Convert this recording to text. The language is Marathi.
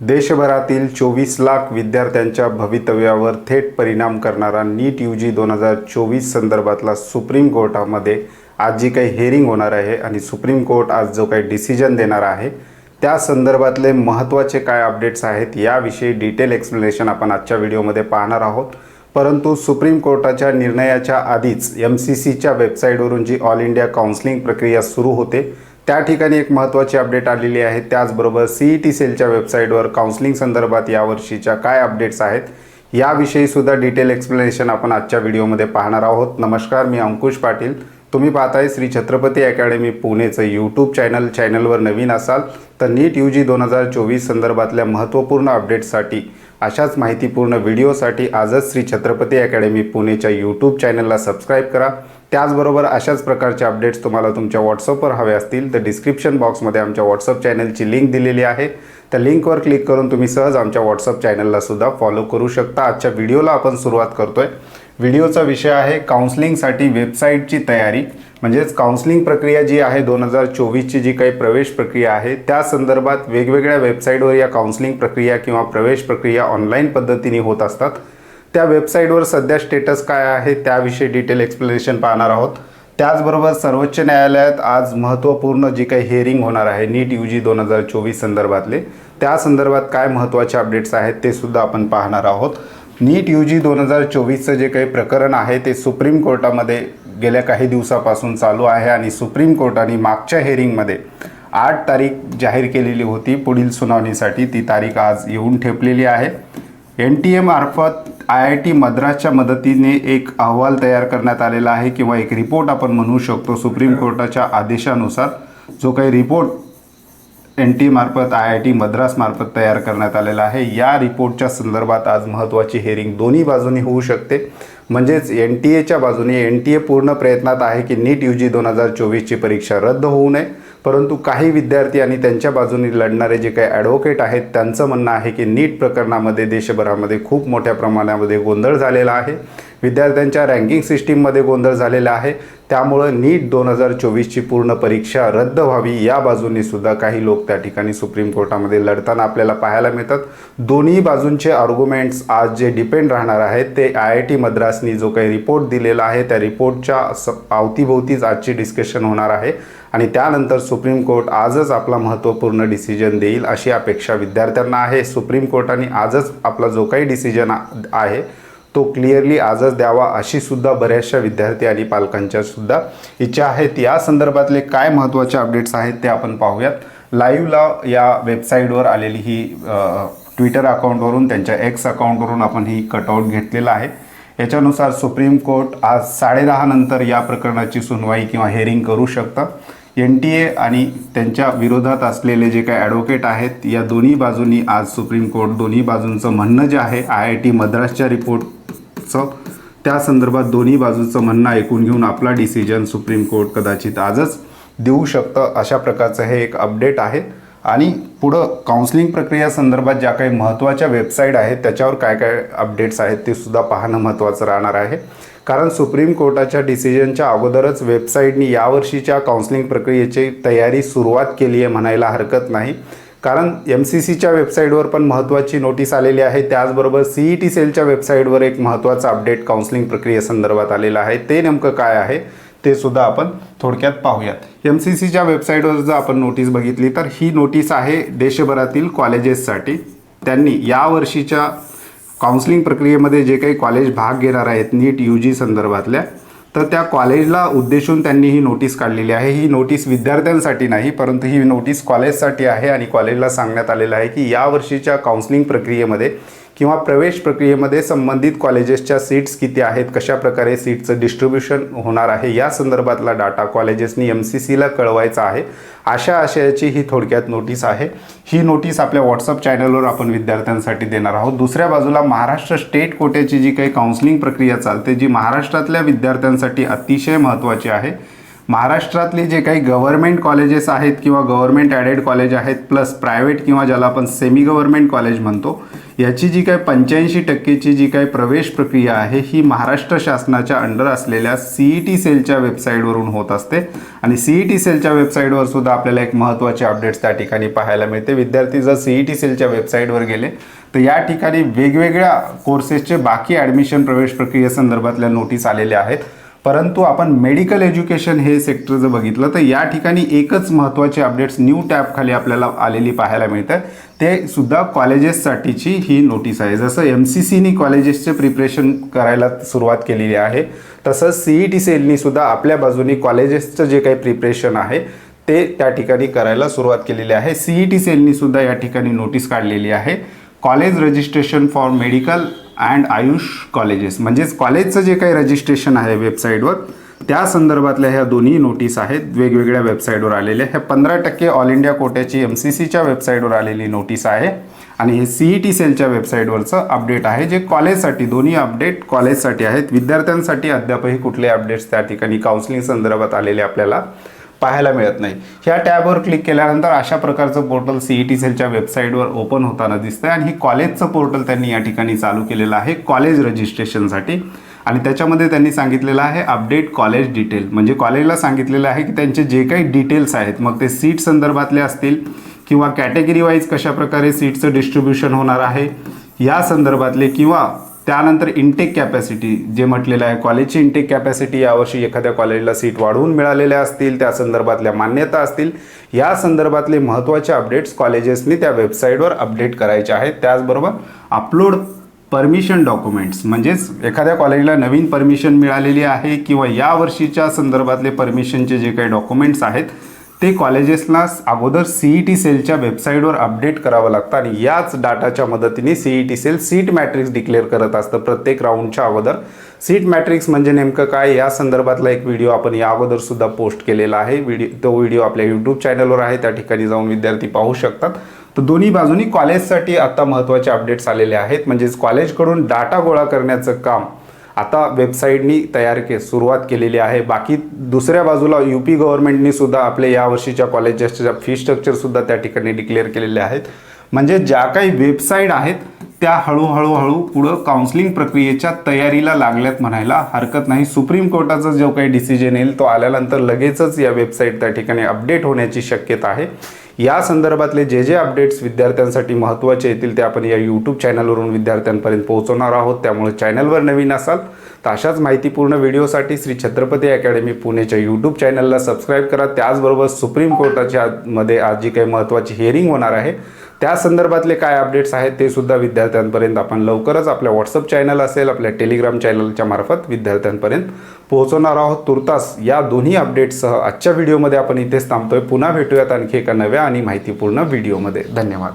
देशभरातील चोवीस लाख विद्यार्थ्यांच्या भवितव्यावर थेट परिणाम करणारा नीट यू जी दोन हजार चोवीस संदर्भातला सुप्रीम कोर्टामध्ये आज जी काही हेअरिंग होणार आहे आणि सुप्रीम कोर्ट आज जो काही डिसिजन देणार आहे त्या संदर्भातले महत्त्वाचे काय अपडेट्स आहेत याविषयी डिटेल एक्सप्लेनेशन आपण आजच्या व्हिडिओमध्ये पाहणार आहोत. परंतु सुप्रीम कोर्टाच्या निर्णयाच्या आधीच एम सी सीच्या वेबसाईटवरून जी ऑल इंडिया काउन्सिलिंग प्रक्रिया सुरू होते त्या ठिकाणी एक महत्त्वाची अपडेट आलेली आहे. त्याचबरोबर सी ई टी सेलच्या वेबसाईटवर काउन्सिलिंग संदर्भात यावर्षीच्या काय अपडेट्स आहेत याविषयीसुद्धा डिटेल एक्सप्लेनेशन आपण आजच्या व्हिडिओमध्ये पाहणार आहोत. नमस्कार मी अंकुश पाटील. तुम्ही पाहताय श्री छत्रपती अकॅडमी पुणेचं यूट्यूब चॅनल चॅनलवर नवीन असाल तर नीट यू जी दोन हजार चोवीस संदर्भातल्या महत्त्वपूर्ण अपडेट्ससाठी अशाच माहितीपूर्ण व्हिडिओसाठी आजच श्री छत्रपती अकॅडमी पुणेच्या यूट्यूब चॅनलला सबस्क्राईब करा. त्याचबरोबर अशाच प्रकारचे अपडेट्स तुम्हाला तुमच्या व्हॉट्सअपवर हवे असतील तर डिस्क्रिप्शन बॉक्समध्ये आमच्या व्हॉट्सअप चॅनलची लिंक दिलेली आहे. त्या लिंकवर क्लिक करून तुम्ही सहज आमच्या व्हॉट्सअप चॅनलला सुद्धा फॉलो करू शकता. आजच्या व्हिडिओला आपण सुरुवात करतोय. व्हिडिओचा विषय आहे काउन्सलिंगसाठी वेबसाईटची तयारी. म्हणजेच काउन्सलिंग प्रक्रिया जी आहे दोन हजार चोवीसची जी काही प्रवेश प्रक्रिया आहे त्या संदर्भात वेगवेगळ्या वेबसाईटवर या काउन्सलिंग प्रक्रिया किंवा प्रवेश प्रक्रिया ऑनलाईन पद्धतीने होत असतात. त्या वेबसाईटवर सध्या स्टेटस काय आहे त्याविषयी डिटेल एक्सप्लेनेशन पाहणार आहोत. त्याचबरोबर सर्वोच्च न्यायालयात आज महत्त्वपूर्ण जी काही हेअरिंग होणार आहे नीट यू जी दोन हजार चोवीस संदर्भातले त्या संदर्भात काय महत्त्वाचे अपडेट्स आहेत ते सुद्धा आपण पाहणार आहोत. नीट यू जी दोन हजार चोवीसचं जे काही प्रकरण आहे ते सुप्रीम कोर्टामध्ये गेल्या काही दिवसापासून चालू आहे आणि सुप्रीम कोर्टाने मागच्या हेअरिंगमध्ये आठ तारीख जाहीर केलेली होती. पुढील सुनावणीसाठी ती तारीख आज येऊन ठेपलेली आहे. एन टी एम मार्फत आय आय टी मद्रासच्या मदतीने एक अहवाल तयार करण्यात आलेला आहे किंवा एक रिपोर्ट आपण म्हणू शकतो सुप्रीम कोर्टाच्या आदेशानुसार. जो काही रिपोर्ट एन टी मार्फत आय आय टी मद्रासमार्फत तयार करण्यात आलेला आहे या रिपोर्टच्या संदर्भात आज महत्त्वाची हेअरिंग दोन्ही बाजूनी होऊ शकते. म्हणजेच एन टी एच्या बाजूने एन टी ए पूर्ण प्रयत्नात आहे की नीट यू जी दोन हजार चोवीसची परीक्षा रद्द होऊ नये. परंतु काही विद्यार्थी आणि त्यांच्या बाजूने लढणारे जे काही ॲडव्होकेट आहेत त्यांचं म्हणणं आहे की नीट प्रकरणामध्ये देशभरामध्ये खूप मोठ्या प्रमाणामध्ये गोंधळ झालेला आहे. विद्यार्थ्यांच्या रँकिंग सिस्टीममध्ये गोंधळ झालेला आहे. त्यामुळं नीट दोन हजार चोवीसची पूर्ण परीक्षा रद्द व्हावी या बाजूने सुद्धा काही लोक त्या ठिकाणी सुप्रीम कोर्टामध्ये लढताना आपल्याला पाहायला मिळतात. दोन्ही बाजूंचे आर्ग्युमेंट्स आज जे डिपेंड राहणार आहेत ते आय आय टी मद्रासनी जो काही रिपोर्ट दिलेला आहे त्या रिपोर्टच्या स अवतीभोवतीच आजची डिस्कशन होणार आहे. आणि त्यानंतर सुप्रीम कोर्ट आजच आपला महत्त्वपूर्ण डिसिजन देईल अशी अपेक्षा विद्यार्थ्यांना आहे. सुप्रीम कोर्टाने आजच आपला जो काही डिसिजन आहे तो क्लिअरली आजच द्यावा अशी सुद्धा बऱ्याचशा विद्यार्थी आणि पालकांच्या सुद्धा इच्छा आहेत. या संदर्भातले काय महत्त्वाचे अपडेट्स आहेत ते आपण पाहूयात. लाईव्हला या वेबसाईटवर आलेली ही ट्विटर अकाउंटवरून त्यांच्या एक्स अकाउंटवरून आपण ही कटआउट घेतलेला आहे. याच्यानुसार सुप्रीम कोर्ट आज साडेदहा नंतर या प्रकरणाची सुनवाई किंवा हेअरिंग करू शकतं. एन टी ए आणि त्यांच्या विरोधात असलेले जे काही ॲडव्होकेट आहेत या दोन्ही बाजूंनी आज सुप्रीम कोर्ट दोन्ही बाजूंचं म्हणणं जे आहे आय आय टी मद्रासच्या रिपोर्टचं त्या संदर्भात दोन्ही बाजूचं म्हणणं ऐकून घेऊन आपला डिसिजन सुप्रीम कोर्ट कदाचित आजच देऊ शकतं अशा प्रकारचं हे एक अपडेट आहे. आणि पुढं काउन्सिलिंग प्रक्रिया संदर्भात ज्या काही महत्त्वाच्या वेबसाईट आहेत त्याच्यावर काय काय अपडेट्स आहेत ते सुद्धा पाहणं महत्त्वाचं राहणार आहे. कारण सुप्रीम कोर्टाच्या डिसिजनच्या अगोदरच वेबसाईटनी यावर्षीच्या काउन्सिलिंग प्रक्रियेची तयारी सुरुवात केली आहे म्हणायला हरकत नाही. कारण एम सी सीच्या वेबसाईटवर पण महत्त्वाची नोटीस आलेली आहे. त्याचबरोबर सी ई टी सेलच्या वेबसाईटवर एक महत्त्वाचा अपडेट काउन्सिलिंग प्रक्रियेसंदर्भात आलेला आहे. ते नेमकं काय आहे ते सुद्धा आपण थोडक्यात पाहूयात. एम सी सीच्या वेबसाईटवर जर आपण नोटीस बघितली तर ही नोटीस आहे देशभरातील कॉलेजेससाठी त्यांनी यावर्षीच्या काउन्सिलिंग प्रक्रियेमध्ये जे काही कॉलेज भाग घेणार आहेत नीट यू जी संदर्भातल्या तर त्या कॉलेजला उद्देशून त्यांनी ही नोटीस काढलेली आहे. ही नोटीस विद्यार्थ्यांसाठी नाही परंतु ही नोटीस कॉलेजसाठी आहे आणि कॉलेजला सांगण्यात आलेलं आहे की यावर्षीच्या काउन्सिलिंग प्रक्रियेमध्ये किंवा प्रवेश प्रक्रियेमध्ये संबंधित कॉलेजेसच्या सीट्स किती आहेत कशा प्रकारे सीटचं डिस्ट्रीब्युशन होणार आहे या संदर्भातला डाटा कॉलेजेसनी एम सी सीला कळवायचा आहे. अशा आशयाची ही थोडक्यात नोटीस आहे. ही नोटीस आपल्या व्हॉट्सअप चॅनलवर आपण विद्यार्थ्यांसाठी देणार आहोत. दुसऱ्या बाजूला महाराष्ट्र स्टेट कोट्याची जी काही काउन्सिलिंग प्रक्रिया चालते जी महाराष्ट्रातल्या विद्यार्थ्यांसाठी अतिशय महत्त्वाची आहे. महाराष्ट्रातले जे काही गव्हर्मेंट कॉलेजेस आहेत किंवा गव्हर्मेंट ॲडेड कॉलेज आहेत प्लस प्रायव्हेट किंवा ज्याला आपण सेमी गव्हर्मेंट कॉलेज म्हणतो याची जी काही पंच्याऐंशी टक्केची जी काही प्रवेश प्रक्रिया आहे ही महाराष्ट्र शासनाच्या अंडर असलेल्या सी ई टी सेलच्या वेबसाईटवरून होत असते. आणि सी ई टी सेलच्या वेबसाईटवर सुद्धा आपल्याला एक महत्त्वाचे अपडेट्स त्या ठिकाणी पाहायला मिळते. विद्यार्थी जर सी ई टी सेलच्या वेबसाईटवर गेले तर या ठिकाणी वेगवेगळ्या कोर्सेसचे बाकी ॲडमिशन प्रवेश प्रक्रियेसंदर्भातल्या नोटीस आलेल्या आहेत. परंतु आपण मेडिकल एज्युकेशन हे सेक्टर जर बघितलं तर या ठिकाणी एकच महत्त्वाचे अपडेट्स न्यू टॅबखाली आपल्याला आलेली पाहायला मिळतात. ते सुद्धा कॉलेजेससाठीची ही नोटीस आहे. जसं एम सी सीनी कॉलेजेसचे प्रिपरेशन करायला सुरुवात केलेली आहे तसंच सी ई टी सेलनी सुद्धा आपल्या बाजूनी कॉलेजेसचं जे काही प्रिपरेशन आहे ते त्या ठिकाणी करायला सुरुवात केलेली आहे. सी ई टी सेलनी सुद्धा या ठिकाणी नोटीस काढलेली आहे. College registration for medical and AYUSH colleges. म्हणजेच कॉलेजचं जे काही रजिस्ट्रेशन आहे वेबसाईटवर त्या संदर्भातल्या ह्या दोन्ही नोटीस आहेत. वेगवेगळ्या वेबसाईटवर आलेल्या. ह्या पंधरा टक्के ऑल इंडिया कोट्याची एम सी सीच्या वेबसाईटवर आलेली नोटीस आहे. आणि हे सी ई टी सेलच्या वेबसाईटवरचं अपडेट आहे जे कॉलेजसाठी दोन्ही अपडेट कॉलेजसाठी आहेत. विद्यार्थ्यांसाठी अद्यापही कुठले अपडेट्स त्या ठिकाणी काउन्सिलिंग संदर्भात आलेले आपल्याला पाहायला मिळत नाही. ह्या टॅबवर क्लिक केल्यानंतर अशा प्रकारचं पोर्टल सी ई टी सेलच्या वेबसाईटवर ओपन होताना दिसतंय आणि हे कॉलेजचं पोर्टल त्यांनी या ठिकाणी चालू केलेलं आहे कॉलेज रजिस्ट्रेशनसाठी आणि त्याच्यामध्ये त्यांनी सांगितलेलं आहे अपडेट कॉलेज डिटेल म्हणजे कॉलेजला सांगितलेलं आहे की त्यांचे जे काही डिटेल्स आहेत मग ते सीट संदर्भातले असतील किंवा कॅटेगरी वाईज कशाप्रकारे सीटचं डिस्ट्रीब्युशन होणार आहे या संदर्भातले किंवा त्यानंतर इंटेक कॅपॅसिटी जे म्हटलेलं आहे कॉलेजची इंटेक कॅपॅसिटी यावर्षी एखाद्या कॉलेजला सीट वाढवून मिळालेल्या असतील त्या संदर्भातल्या मान्यता असतील. या संदर्भातले महत्त्वाचे अपडेट्स कॉलेजेसनी त्या वेबसाईटवर अपडेट करायचे आहेत. त्याचबरोबर अपलोड परमिशन डॉक्युमेंट्स म्हणजेच एखाद्या कॉलेजला नवीन परमिशन मिळालेली आहे किंवा या वर्षीच्या संदर्भातले परमिशनचे जे काही डॉक्युमेंट्स आहेत ते कॉलेजेसला अगोदर सी ई टी सेलच्या वेबसाईटवर अपडेट करावं लागतं आणि याच डाटाच्या मदतीने C E T cell seat matrix declare करत असतं प्रत्येक राऊंडच्या अगोदर. सीट मॅट्रिक्स म्हणजे नेमकं काय? या संदर्भातला एक व्हिडिओ आपण या अगोदरसुद्धा पोस्ट केलेला आहे. व्हिडिओ तो व्हिडिओ आपल्या यूट्यूब चॅनलवर आहे. त्या ठिकाणी जाऊन विद्यार्थी पाहू शकतात. तर दोन्ही बाजूनी कॉलेजसाठी आता महत्त्वाचे अपडेट्स आलेले आहेत. म्हणजेच कॉलेजकडून डाटा गोळा करण्याचं काम आता वेबसाईटनी तयार के सुरुवात केलेली आहे. बाकी दुसऱ्या बाजूला यू पी गव्हर्नमेंटनी सुद्धा आपल्या यावर्षीच्या कॉलेजेसच्या फी स्ट्रक्चरसुद्धा त्या ठिकाणी डिक्लेअर केलेले आहेत. म्हणजे ज्या काही वेबसाईट आहेत त्या हळूहळू हळू पुढं काउन्सिलिंग प्रक्रियेच्या तयारीला लागल्यात म्हणायला हरकत नाही. सुप्रीम कोर्टाचा जो काही डिसिजन येईल तो आल्यानंतर लगेचच या वेबसाईट त्या ठिकाणी अपडेट होण्याची शक्यता आहे. या संदर्भातले जे जे अपडेट्स विद्यार्थ्यांसाठी महत्त्वाचे येतील ते आपण या यूट्यूब चॅनलवरून विद्यार्थ्यांपर्यंत पोहोचवणार आहोत. त्यामुळे चॅनलवर नवीन असाल तर अशाच माहितीपूर्ण व्हिडिओसाठी श्री छत्रपती अकॅडमी पुणेच्या यूट्यूब चॅनलला सबस्क्राईब करा. त्याचबरोबर सुप्रीम कोर्टाच्या मध्ये आज जी काही महत्त्वाची हिअरिंग होणार आहे त्या संदर्भातले काय अपडेट्स आहेत ते सुद्धा विद्यार्थ्यांपर्यंत आपण लवकरच आपल्या व्हॉट्सअप चॅनल असेल आपल्या टेलिग्राम चॅनलच्या मार्फत विद्यार्थ्यांपर्यंत पोहोचवणार आहोत. तुर्तास या दोन्ही अपडेट्ससह आजच्या व्हिडिओमध्ये आपण इथेच थांबतोय. पुन्हा भेटूयात आणखी एका नव्या आणि माहितीपूर्ण व्हिडिओमध्ये धन्यवाद.